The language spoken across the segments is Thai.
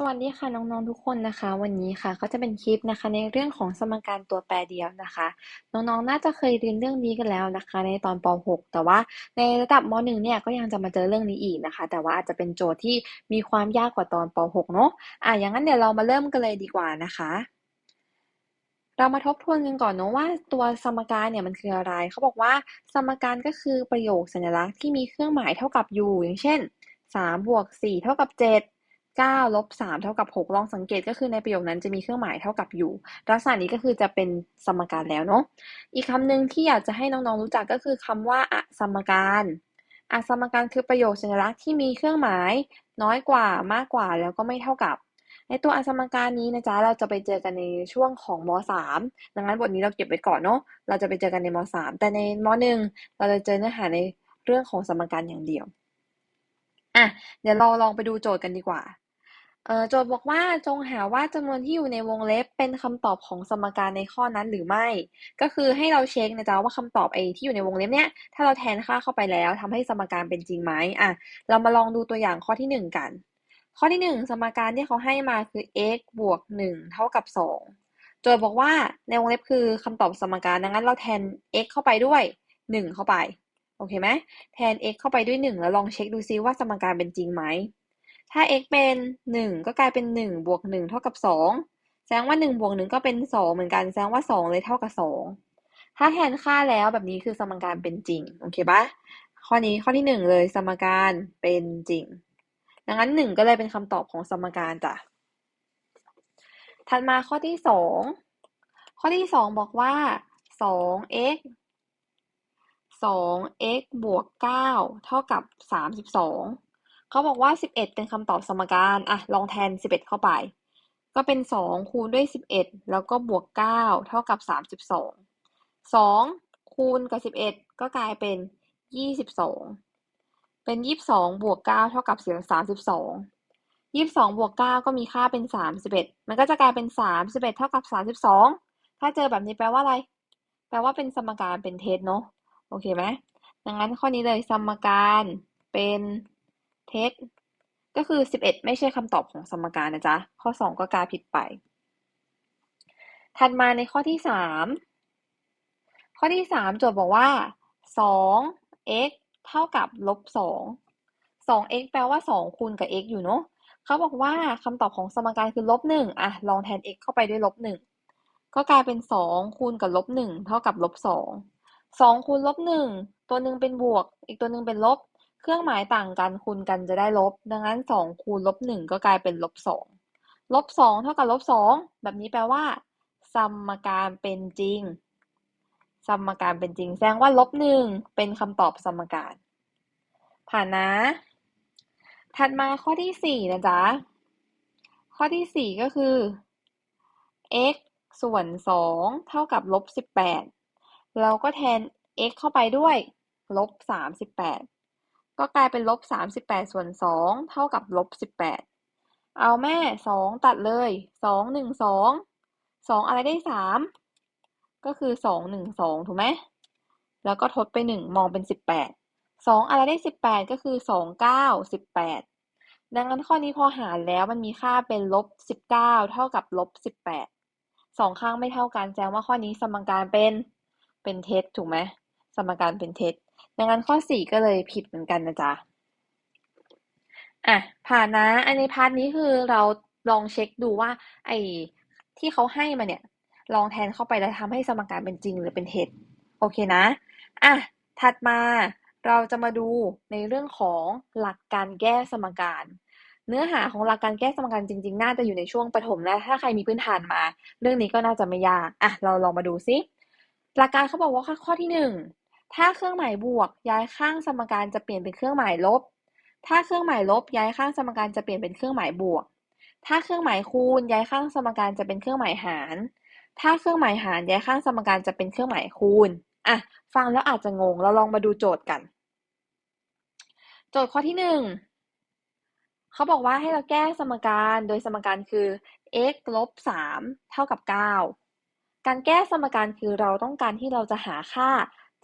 สวัสดีค่ะน้องๆทุกคนนะคะ วันนี้ค่ะก็จะเป็นคลิปนะคะ ในเรื่องของสมการตัวแปรเดียวนะคะ น้องๆน่าจะเคยเรียนเรื่องนี้กันแล้วนะคะ ในตอนป .6 แต่ว่าในระดับม .1 เนี่ยก็ยังจะมาเจอเรื่องนี้อีกนะคะ แต่ว่าอาจจะเป็นโจทย์ที่มีความยากกว่าตอนป .6 เนาะอะอย่างนั้นเดี๋ยวเรามาเริ่มกันเลยดีกว่านะคะเรามาทบทวนกันก่อนเนาะว่าตัวสมการเนี่ยมันคืออะไร เขาบอกว่าสมการก็คือประโยคสัญลักษณ์ที่มีเครื่องหมายเท่ากับ u อย่างเช่น3บวก4เท่ากับ7 9ลบ3เท่ากับ6ลองสังเกตก็คือในประโยคนั้นจะมีเครื่องหมายเท่ากับอยู่ ลักษณะนี้ก็คือจะเป็นสมการแล้วเนาะอีกคำหนึ่งที่อยากจะให้น้องๆรู้จักก็คือคำว่าอสมการอสมการคือประโยคสัญลักษณ์ที่มีเครื่องหมาย น้อยกว่ามากกว่าแล้วก็ไม่เท่ากับ ในตัวอสมการนี้นะจ๊ะเราจะไปเจอกันในช่วงของม .3 ดังนั้นบทนี้เราเก็บไว้ก่อนเนาะเราจะไปเจอกันในม .3 แต่ในม .1 เราจะเจอเนื้อหาในเรื่องของสมการอย่างเดียวอะเดี๋ยวเราลองไปดูโจทย์กันดีกว่า โจทย์บอกว่าจงหาว่าจำนวนที่อยู่ในวงเล็บเป็นคำตอบของสมการในข้อนั้นหรือไม่ ก็คือให้เราเช็คนะจ๊ะว่าคำตอบไอ้ที่อยู่ในวงเล็บเนี้ยถ้าเราแทนค่าเข้าไปแล้วทำให้สมการเป็นจริงไหมอะเรามาลองดูตัวอย่างข้อที่หนึ่งกัน ข้อที่หนึ่งสมการที่เขาให้มาคือ x บวกหนึ่งเท่ากับสองโจทย์บอกว่าในวงเล็บคือคำตอบสมการดังนั้นเราแทน x เข้าไปด้วยหนึ่งเข้าไปโอเคไหมแทน x เข้าไปด้วยหนึ่งแล้วลองเช็คดูซิว่าสมการเป็นจริงไหม ถ้า x เป็นหนึ่งก็กลายเป็นหนึ่งบวกหนึ่งเท่ากับสองแสดงว่าหนึ่งบวกหนึ่งก็เป็นสองเหมือนกัน แสดงว่าสองเลยเท่ากับสองถ้าแทนค่าแล้วแบบนี้คือสมการเป็นจริง โอเคปะข้อนี้ข้อที่หนึ่งเลยสมการเป็นจริง ดังนั้นหนึ่งก็เลยเป็นคำตอบของสมการจ้ะ ถัดมาข้อที่สองข้อที่สองบอกว่าสอง x สอง x บวกเก้าเท่ากับสามสิบสอง เขาบอกว่า 11 เป็นคำตอบสมการอะลองแทน 11 เข้าไป ก็เป็น 2 คูณด้วย 11 แล้วก็บวก 9 เท่ากับ 32 2 คูณกับ 11 ก็กลายเป็น 22 เป็น 22 บวก 9 เท่ากับเสียง32 22บวก 9 ก็มีค่าเป็น 31 มันก็จะกลายเป็น 31 เท่ากับ 32 ถ้าเจอแบบนี้แปลว่าอะไร แปลว่าเป็นสมการเป็นเท็จเนาะ โอเคไหมดังนั้นข้อนี้เลยสมการเป็น เท็จก็คือ 11 ไม่ใช่คำตอบของสมการนะจ๊ะ ข้อ 2 ก็กาผิดไป ถัดมาในข้อที่ 3 ข้อที่ 3 โจทย์บอกว่า 2x เท่ากับลบ 2 2x แปลว่า 2 คูณกับ x อยู่เนาะเขาบอกว่าคำตอบของสมการคือลบ 1 อะ ลองแทน x เข้าไปด้วยลบ 1 ก็กลายเป็น 2 คูณกับลบ 1 เท่ากับลบ 2 2คูณลบ 1 ตัวหนึ่งเป็นบวก อีกตัวหนึ่งเป็นลบ เครื่องหมายต่างกันคูณกันจะได้ลบ ดังนั้นสองคูณลบหนึ่งก็กลายเป็นลบสองลบสองเท่ากับลบสองแบบนี้แปลว่า สมการเป็นจริง สมการเป็นจริง แสดงว่าลบหนึ่งเป็นคำตอบสมการ ผ่านนะ ถัดมาข้อที่สี่นะจ๊ะ ข้อที่สี่ก็คือ x ส่วนสองเท่ากับลบสิบแปดเราก็แทน x เข้าไปด้วยลบสามสิบแปด ก็กลายเป็นลบสามสิบแปดส่วนสองเท่ากับลบสิบแปดเอาแม่สองตัดเลยสองหนึ่งสองสองอะไรได้สามก็คือสองหนึ่งสองถูกไหมแล้วก็ทดไปหนึ่งมองเป็นสิบแปดสองอะไรได้สิบแปดก็คือสองเก้าสิบแปดดังนั้นข้อนี้พอหารแล้วมันมีค่าเป็นลบสิบเก้าเท่ากับลบสิบแปดสองข้างไม่เท่ากันแสดงว่าข้อนี้สมการเป็นเป็นเท็จถูกไหมสมการเป็นเท็จ ดังนั้นข้อสี่ก็เลยผิดเหมือนกันนะจ๊ะอะผ่านนะ อันในพาร์ทนี้คือเราลองเช็คดูว่า ไอ้ที่เขาให้มาเนี่ย ลองแทนเข้าไปแล้วทำให้สมการเป็นจริงหรือเป็นเท็จโอเคนะอะถัดมาเราจะมาดูในเรื่องของหลักการแก้สมการ เนื้อหาของหลักการแก้สมการจริง ๆ น่าจะอยู่ในช่วงประถมนะถ้าใครมีพื้นฐานมา เรื่องนี้ก็น่าจะไม่ยากอะเราลองมาดูซิหลักการเขาบอกว่าข้อที่หนึ่ง ถ้าเครื่องหมายบวก ย้ายข้างสมการจะเปลี่ยนเป็นเครื่องหมายลบ ถ้าเครื่องหมายลบ ย้ายข้างสมการจะเปลี่ยนเป็นเครื่องหมายบวก ถ้าเครื่องหมายคูณ ย้ายข้างสมการจะเป็นเครื่องหมายหาร ถ้าเครื่องหมายหารย้ายข้างสมการจะเป็นเครื่องหมายคูณอะฟังแล้วอาจจะงง เราลองมาดูโจทย์กัน โจทย์ข้อที่หนึ่งเขาบอกว่าให้เราแก้สมการโดยสมการคือ x ลบ3เท่ากับ 9 การแก้สมการคือเราต้องการที่เราจะหาค่า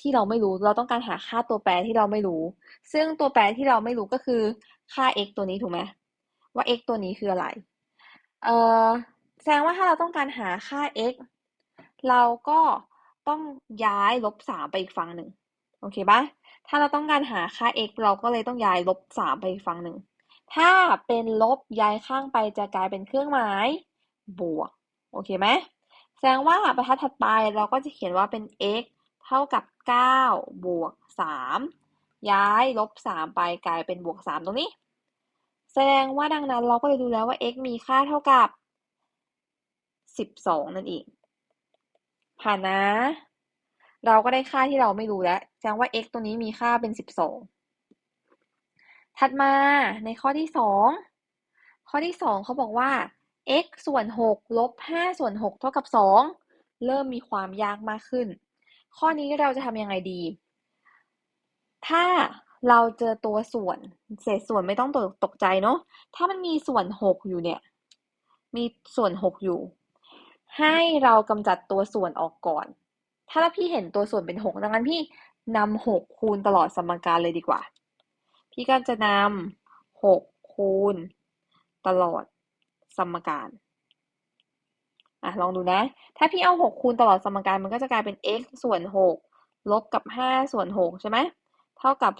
ที่เราไม่รู้ เราต้องการหาค่าตัวแปรที่เราไม่รู้ ซึ่งตัวแปรที่เราไม่รู้ก็คือค่า x ตัวนี้ถูกไหมว่า x ตัวนี้คืออะไร เออแสดงว่าถ้าเราต้องการหาค่า x เราก็ต้องย้ายลบสามไปอีกฝั่งหนึ่งโอเคปะถ้าเราต้องการหาค่า x เราก็เลยต้องย้ายลบสามไปอีกฝั่งหนึ่ง ถ้าเป็นลบย้ายข้างไปจะกลายเป็นเครื่องหมายบวก โอเคไหมแสดงว่าบรรทัดถัดไปเราก็จะเขียนว่าเป็น x เท่ากับ 9 บวก 3 ย้ายลบ 3 ไปกลายเป็นบวก 3 ตรงนี้ แสดงว่าดังนั้นเราก็เลยดูแล้วว่า x มีค่าเท่ากับ 12 นั่นเองผ่านนะ เราก็ได้ค่าที่เราไม่รู้แล้วแสดงว่า x ตัวนี้มีค่าเป็น 12 ถัดมาในข้อที่ 2 ข้อที่ 2เขาบอกว่า x ส่วน 6 ลบ 5 ส่วน 6 เท่ากับ 2 เริ่มมีความยากมากขึ้น ข้อนี้เราจะทำยังไงดี ถ้าเราเจอตัวส่วน เศษส่วนไม่ต้องตกตกใจเนาะ ถ้ามันมีส่วน6อยู่เนี่ย มีส่วน6อยู่ ให้เรากำจัดตัวส่วนออกก่อน ถ้าพี่เห็นตัวส่วนเป็น6ดังนั้นพี่นำ6คูณตลอดสมการเลยดีกว่า พี่ก็จะนำ6คูณตลอดสมการ อะลองดูนะ ถ้าพี่เอา6คูณตลอดสมการมันก็จะกลายเป็น x ส่วน6ลบกับ5ส่วน6ใช่ไหมเท่ากับ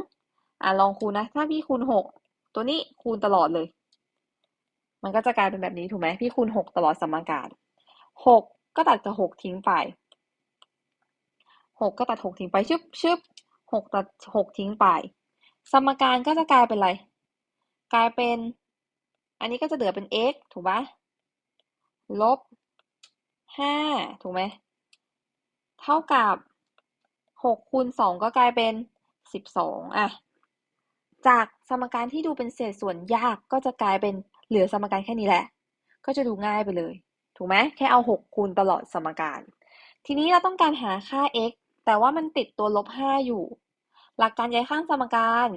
2อะลองคูณนะ ถ้าพี่คูณ6ตัวนี้คูณตลอดเลย มันก็จะกลายเป็นแบบนี้ถูกไหมพี่คูณ6ตลอดสมการ6ก็ตัดกับ6ทิ้งไป6ก็ตัด6ทิ้งไปชึบชึบ6ตัด6ทิ้งไป สมการก็จะกลายเป็นอะไร กลายเป็น อันนี้ก็จะเหลือเป็น x ถูกปะ ลบห้าถูกไหม เท่ากับหกคูณสองก็กลายเป็นสิบสองอะ จากสมการที่ดูเป็นเศษส่วนยากก็จะกลายเป็นเหลือสมการแค่นี้แหละ ก็จะดูง่ายไปเลย ถูกไหมแค่เอาหกคูณตลอดสมการ ทีนี้เราต้องการหาค่า x แต่ว่ามันติดตัวลบห้าอยู่ หลักการย้ายข้างสมการ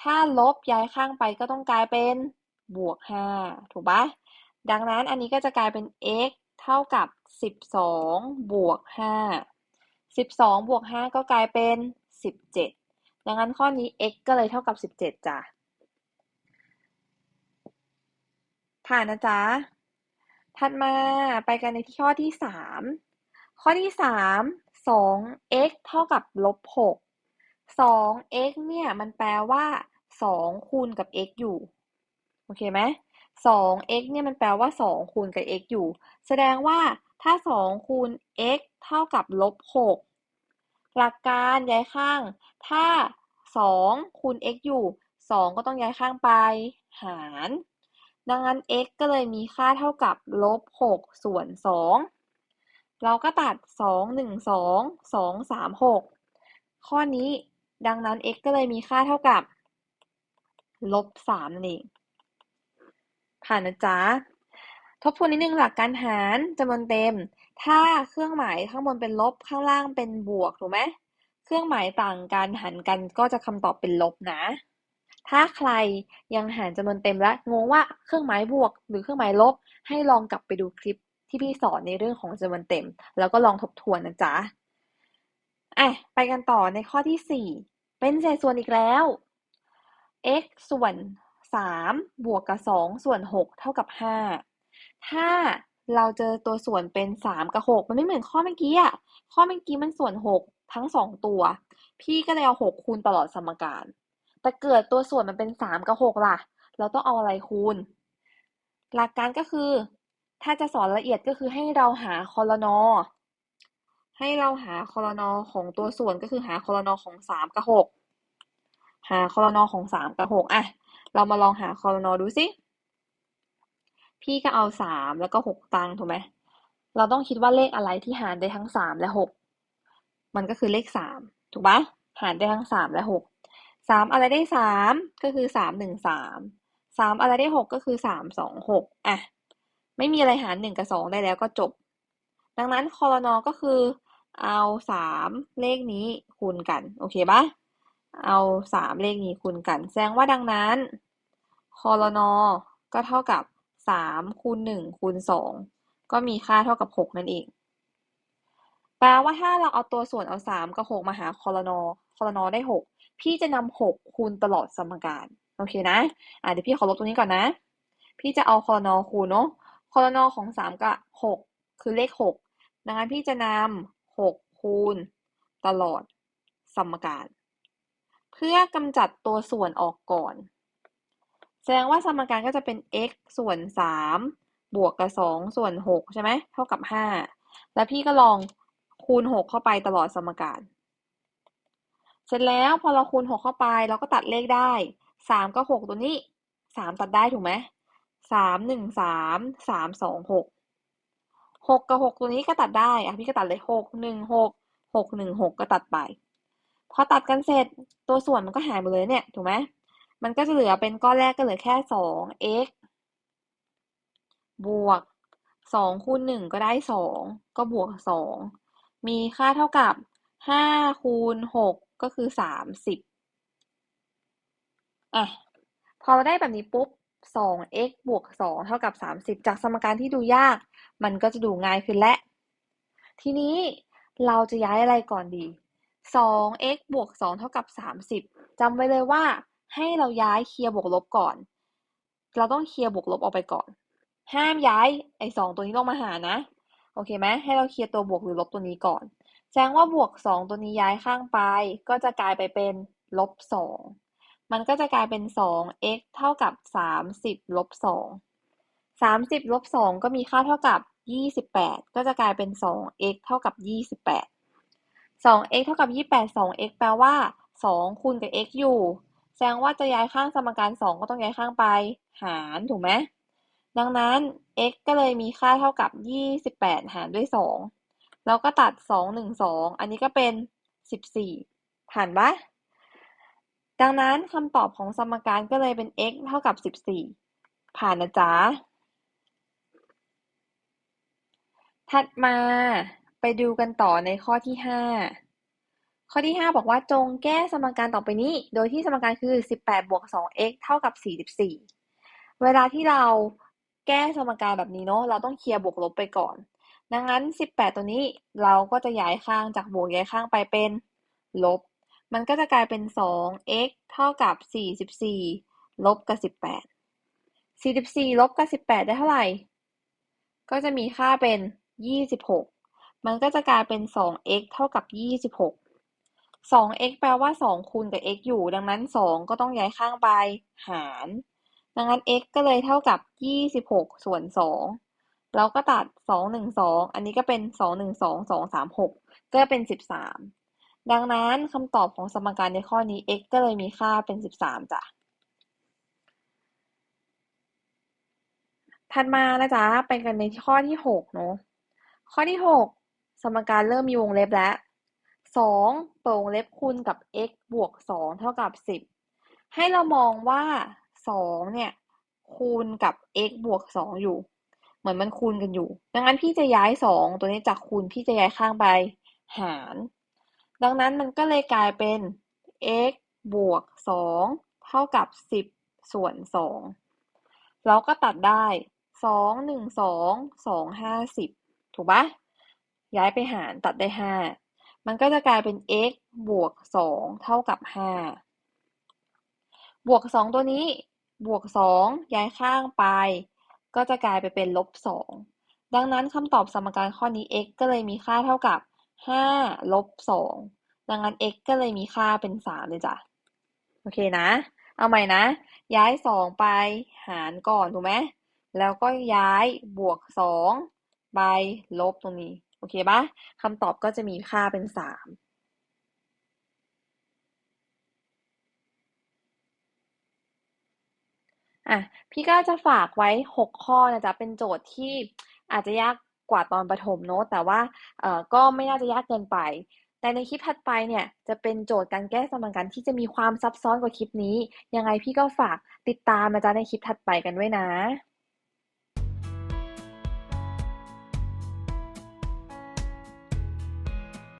ถ้าลบย้ายข้างไปก็ต้องกลายเป็นบวกห้าถูกปะ ดังนั้นอันนี้ก็จะกลายเป็น x เท่ากับ 12 บวก 5 12 บวก 5 ก็กลายเป็น 17 ดังนั้นข้อนี้ x ก็เลยเท่ากับ 17 จ้ะ ผ่านนะจ๊ะ ถัดมาไปกันในที่ข้อที่ 3 ข้อที่ 3 2x เท่ากับลบ 6 2x เนี่ยมันแปลว่า 2 คูณกับ x อยู่ โอเคไหม สอง x เนี่ยมันแปลว่าสองคูณกับ x อยู่ แสดงว่าถ้าสองคูณ x เท่ากับลบหกหลักการย้ายข้าง ถ้าสองคูณ x อยู่สองก็ต้องย้ายข้างไป หาร ดังนั้น x ก็เลยมีค่าเท่ากับลบหกส่วนสองเราก็ตัดสองหนึ่งสองสองสามหกข้อนี้ดังนั้น x ก็เลยมีค่าเท่ากับลบสามนั่นเอง ผ่านนะจ๊ะ ทบทวนนิดนึงหลักการหารจำนวนเต็ม ถ้าเครื่องหมายข้างบนเป็นลบข้างล่างเป็นบวกถูกไหมเครื่องหมายต่างกันหารกันก็จะคำตอบเป็นลบนะ ถ้าใครยังหารจำนวนเต็มและงงว่าเครื่องหมายบวก หรือเครื่องหมายลบ ให้ลองกลับไปดูคลิปที่พี่สอนในเรื่องของจำนวนเต็ม แล้วก็ลองทบทวนนะจ๊ะอะไปกันต่อในข้อที่ 4 เป็นเศษส่วนอีกแล้ว x ส่วน สามบวกกับสองส่วนหกเท่ากับห้าถ้าเราเจอตัวส่วนเป็นสามกับหกมันไม่เหมือนข้อเมื่อกี้อะข้อเมื่อกี้มันส่วนหกทั้งสองตัว พี่ก็เลยเอาหกคูณตลอดสมการ แต่เกิดตัวส่วนมันเป็นสามกับหกล่ะ เราต้องเอาอะไรคูณ หลักการก็คือ ถ้าจะสอนละเอียดก็คือให้เราหาคอรนอให้เราหาคอรนอของตัวส่วนก็คือหาคอรนอของสามกับหกหาคอรนอของสามกับหกอะ เรามาลองหาคอรนอดูสิ พี่ก็เอาสามแล้วก็หกตังถูกไหม เราต้องคิดว่าเลขอะไรที่หารได้ทั้งสามและหก มันก็คือเลขสามถูกปะหารได้ทั้งสามและหกสามอะไรได้สามก็คือสามหนึ่งสามสามอะไรได้หกก็คือสามสองหกอะ ไม่มีอะไรหารหนึ่งกับสองได้แล้วก็จบ ดังนั้นคอรนอก็คือเอาสามเลขนี้คูณกัน โอเคปะ เอาสามเลขนี้คูณกัน แสดงว่าดังนั้นคอรนอก็เท่ากับสามคูณหนึ่งคูณสองก็มีค่าเท่ากับหกนั่นเอง แปลว่าถ้าเราเอาตัวส่วนเอาสามกับหกมาหาคอรนอคอรนอได้หกพี่จะนำหกคูณตลอดสมการโอเคนะอะเดี๋ยวพี่ขอลบตรงนี้ก่อนนะ พี่จะเอาคอรนอคูณเนาะคอรนอของสามกับหกคือเลขหกดังนั้นพี่จะนำหกคูณตลอดสมการ เพื่อกำจัดตัวส่วนออกก่อน แสดงว่าสมการก็จะเป็น x ส่วนสามบวกกับสองส่วนหกใช่ไหมเท่ากับห้าแล้วพี่ก็ลองคูณหกเข้าไปตลอดสมการ เสร็จแล้วพอเราคูณหกเข้าไปเราก็ตัดเลขได้สามกับหกตัวนี้สามตัดได้ถูกไหมสามหนึ่งสามสามสองหกหกกับหกตัวนี้ก็ตัดได้อะพี่ก็ตัดเลยหกหนึ่งหกหกหนึ่งหกก็ตัดไป พอตัดกันเสร็จตัวส่วนมันก็หายหมดเลยเนี่ย ถูกไหมมันก็จะเหลือเป็นก้อนแรกก็เหลือแค่สอง x บวกสองคูณหนึ่งก็ได้สองก็บวกสองมีค่าเท่ากับห้าคูณหกก็คือสามสิบอะพอเราได้แบบนี้ปุ๊บสอง x บวกสองเท่ากับสามสิบจากสมการที่ดูยาก มันก็จะดูง่ายขึ้นและ ทีนี้เราจะย้ายอะไรก่อนดี สอง x บวกสองเท่ากับสามสิบจำไว้เลยว่า ให้เราย้ายเคลียร์บวกลบก่อน เราต้องเคลียร์บวกลบออกไปก่อน ห้ามย้ายไอ้สองตัวนี้ลงมาหานะ โอเคไหมให้เราเคลียร์ตัวบวกหรือลบตัวนี้ก่อนแสดงว่าบวกสองตัวนี้ย้ายข้างไป ก็จะกลายไปเป็นลบสองมันก็จะกลายเป็นสอง x เท่ากับสามสิบลบสองสามสิบลบสองก็มีค่าเท่ากับยี่สิบแปดก็จะกลายเป็นสอง x เท่ากับยี่ สิบแปดสอง x เท่ากับยี่แปดสอง x แปลว่าสองคูณกับ x อยู่ แสดงว่าจะย้ายข้างสมการสองก็ต้องย้ายข้างไป หารถูกไหมดังนั้น x ก็เลยมีค่าเท่ากับยี่สิบแปดหารด้วยสองแล้วก็ตัดสองหนึ่งสองอันนี้ก็เป็นสิบสี่ผ่านปะดังนั้นคำตอบของสมการก็เลยเป็น x เท่ากับสิบสี่ผ่านนะจ๊ะ ถัดมา ไปดูกันต่อในข้อที่ห้าข้อที่ห้าบอกว่าจงแก้สมการต่อไปนี้ โดยที่สมการคือสิบแปดบวกสอง x เท่ากับสี่สิบสี่เวลาที่เราแก้สมการแบบนี้เนาะเราต้องเคลียร์บวกลบไปก่อน ดังนั้นสิบแปดตัวนี้เราก็จะย้ายข้างจากบวกย้ายข้างไปเป็นลบ มันก็จะกลายเป็นสอง x เท่ากับสี่สิบสี่ลบกับสิบแปดสี่สิบสี่ลบกับสิบแปดได้เท่าไหร่ ก็จะมีค่าเป็นยี่สิบหก มันก็จะกลายเป็นสอง x เท่ากับยี่สิบหกสอง x แปลว่าสองคูณกับ x อยู่ ดังนั้นสองก็ต้องย้ายข้างไปหาร ดังนั้น x ก็เลยเท่ากับยี่สิบหกส่วนสองแล้วก็ตัดสองหนึ่งสองอันนี้ก็เป็นสองหนึ่งสองสองสามหกก็เป็นสิบสามดังนั้นคำตอบของสมการในข้อนี้ x ก็เลยมีค่าเป็นสิบสามจ้ะถัดมานะจ๊ะไปกันในข้อที่หกเนาะข้อที่หก สมการเริ่มมีวงเล็บแล้วสองเปิดวงเล็บคูณกับ x บวกสองเท่ากับสิบให้เรามองว่าสองเนี่ยคูณกับ x บวกสองอยู่ เหมือนมันคูณกันอยู่ ดังนั้นพี่จะย้ายสองตัวนี้จากคูณพี่จะย้ายข้างไปหาร ดังนั้นมันก็เลยกลายเป็น x บวกสองเท่ากับสิบส่วนสองเราก็ตัดได้สองหนึ่งสองสองห้าสิบถูกปะ ย้ายไปหารตัดได้ห้ามันก็จะกลายเป็น x บวกสองเท่ากับห้าบวกสองตัวนี้บวกสองย้ายข้างไป ก็จะกลายไปเป็นลบสองดังนั้นคำตอบสมการข้อนี้ x ก็เลยมีค่าเท่ากับห้าลบสองดังนั้น x ก็เลยมีค่าเป็นสามเลยจ้ะโอเคนะ เอาใหม่นะ ย้ายสองไปหารก่อนถูกไหมแล้วก็ย้ายบวกสองไปลบตรงนี้ โอเคปะคำตอบก็จะมีค่าเป็นสามอะพี่ก็จะฝากไว้หกข้อนะจ๊ะเป็นโจทย์ที่อาจจะยากกว่าตอนประถมเนอะแต่ว่าเอ่อก็ไม่น่าจะยากเกินไป แต่ในคลิปถัดไปเนี่ยจะเป็นโจทย์การแก้สมการที่จะมีความซับซ้อนกว่าคลิปนี้ ยังไงพี่ก็ฝากติดตามนะจ๊ะในคลิปถัดไปกันด้วยนะ